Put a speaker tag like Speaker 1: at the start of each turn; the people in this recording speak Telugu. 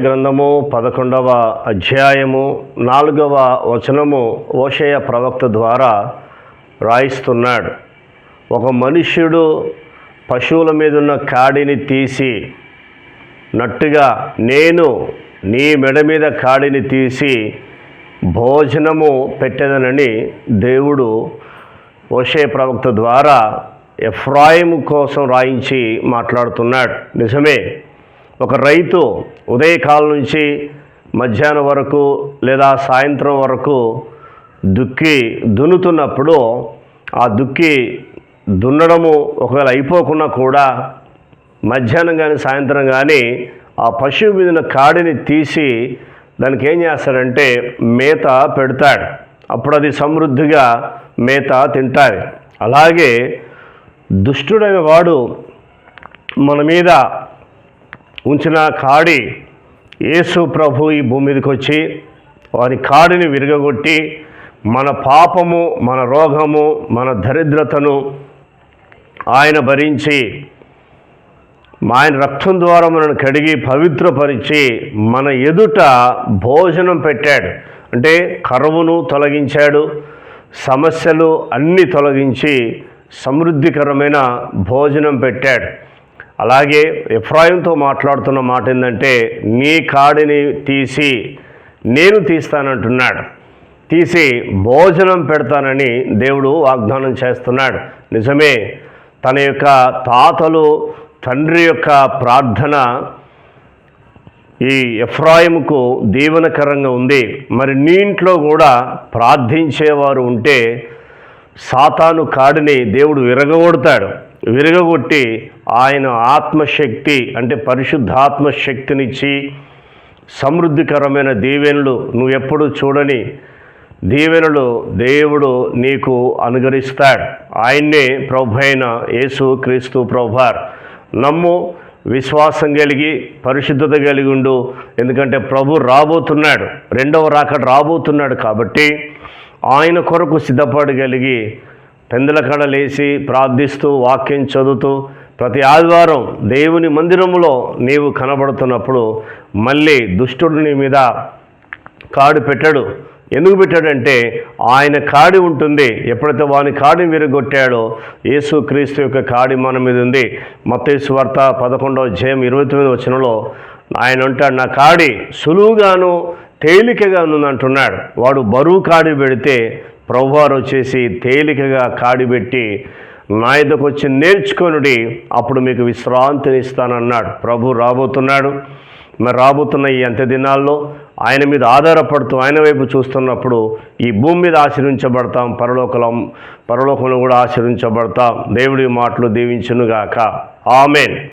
Speaker 1: గ్రంథము పదకొండవ అధ్యాయము నాలుగవ వచనము ఓషయ ప్రవక్త ద్వారా రాయిస్తున్నాడు. ఒక మనుష్యుడు పశువుల మీద ఉన్న కాడిని తీసి నట్టుగా నేను నీ మెడ మీద కాడిని తీసి భోజనము పెట్టేదనని దేవుడు ఓషయ ప్రవక్త ద్వారా ఎఫ్రాయిము కోసం రాయించి మాట్లాడుతున్నాడు. నిజమే? ఒక రైతు ఉదయకాలం నుంచి మధ్యాహ్నం వరకు లేదా సాయంత్రం వరకు దుక్కి దున్నుతున్నప్పుడు ఆ దుక్కి దున్నడము ఒకవేళ అయిపోకున్నా కూడా మధ్యాహ్నం కానీ సాయంత్రం కానీ ఆ పశువు మీద కాడిని తీసి దానికి ఏం చేస్తాడంటే మేత పెడతాడు. అప్పుడు అది సమృద్ధిగా మేత తింటాది. అలాగే దుష్టుడైన వాడు మన మీద ఉంచిన కాడి యేసు ప్రభు ఈ భూమి మీదకి వచ్చి వారి కాడిని విరగగొట్టి మన పాపము మన రోగము మన దరిద్రతను ఆయన భరించి ఆయన రక్తం ద్వారా మనల్ని కడిగి పవిత్రపరిచి మన ఎదుట భోజనం పెట్టాడు. అంటే కరువును తొలగించాడు సమస్యలు అన్నీ తొలగించి సమృద్ధికరమైన భోజనం పెట్టాడు. అలాగే ఎఫ్రాయింతో మాట్లాడుతున్న మాట ఏంటంటే నీ కాడిని తీసి నేను తీస్తానంటున్నాడు. తీసి భోజనం పెడతానని దేవుడు వాగ్దానం చేస్తున్నాడు. నిజమే తన యొక్క తాతలు తండ్రి యొక్క ప్రార్థన ఈ ఎఫ్రాయిముకు దీవెనకరంగా ఉంది. మరి నీ ఇంట్లో కూడా ప్రార్థించేవారు ఉంటే సాతాను కాడిని దేవుడు విరగగొడతాడు. విరగగొట్టి ఆయన ఆత్మశక్తి అంటే పరిశుద్ధాత్మ శక్తినిచ్చి సమృద్ధికరమైన దీవెనలు నువ్వెప్పుడు చూడని దీవెనలు దేవుడు నీకు అనుగరిస్తాడు ఆయన్నే ప్రభు అయిన యేసు క్రీస్తు ప్రభార్ నమ్ము విశ్వాసం కలిగి పరిశుద్ధత కలిగి ఉండు. ఎందుకంటే ప్రభు రాబోతున్నాడు. రెండవ రాకడ రాబోతున్నాడు కాబట్టి ఆయన కొరకు సిద్ధపడగలిగి పెందల కడలేసి ప్రార్థిస్తూ వాక్యం చదువుతూ ప్రతి ఆదివారం దేవుని మందిరంలో నీవు కనబడుతున్నప్పుడు మళ్ళీ దుష్టుడు నీ మీద కాడు పెట్టాడు. ఎందుకు పెట్టాడంటే ఆయన కాడి ఉంటుంది. ఎప్పుడైతే వాని కాడిని విరగొట్టాడో యేసు క్రీస్తు యొక్క కాడి మన మీద ఉంది. మత్తేసు వార్త పదకొండవ జయం ఇరవై తొమ్మిది వచనంలో ఆయన అంటాడు నా కాడి సులువుగాను తేలికగా అంటున్నాడు వాడు బరువు కాడి పెడితే ప్రభువారు వచ్చేసి తేలికగా కాడిబెట్టి నా ఇద్దకు వచ్చి నేర్చుకొనుడి అప్పుడు మీకు విశ్రాంతిని ఇస్తానన్నాడు. ప్రభు రాబోతున్నాడు. మరి రాబోతున్న ఈ అంత్య దినాల్లో ఆయన మీద ఆధారపడుతూ ఆయన వైపు చూస్తున్నప్పుడు ఈ భూమి మీద ఆశ్రయించబడతాం పరలోకలం పరలోకంలో కూడా ఆశ్రయించబడతాం దేవుడి మాటలు దీవించునుగాక. ఆమెన్.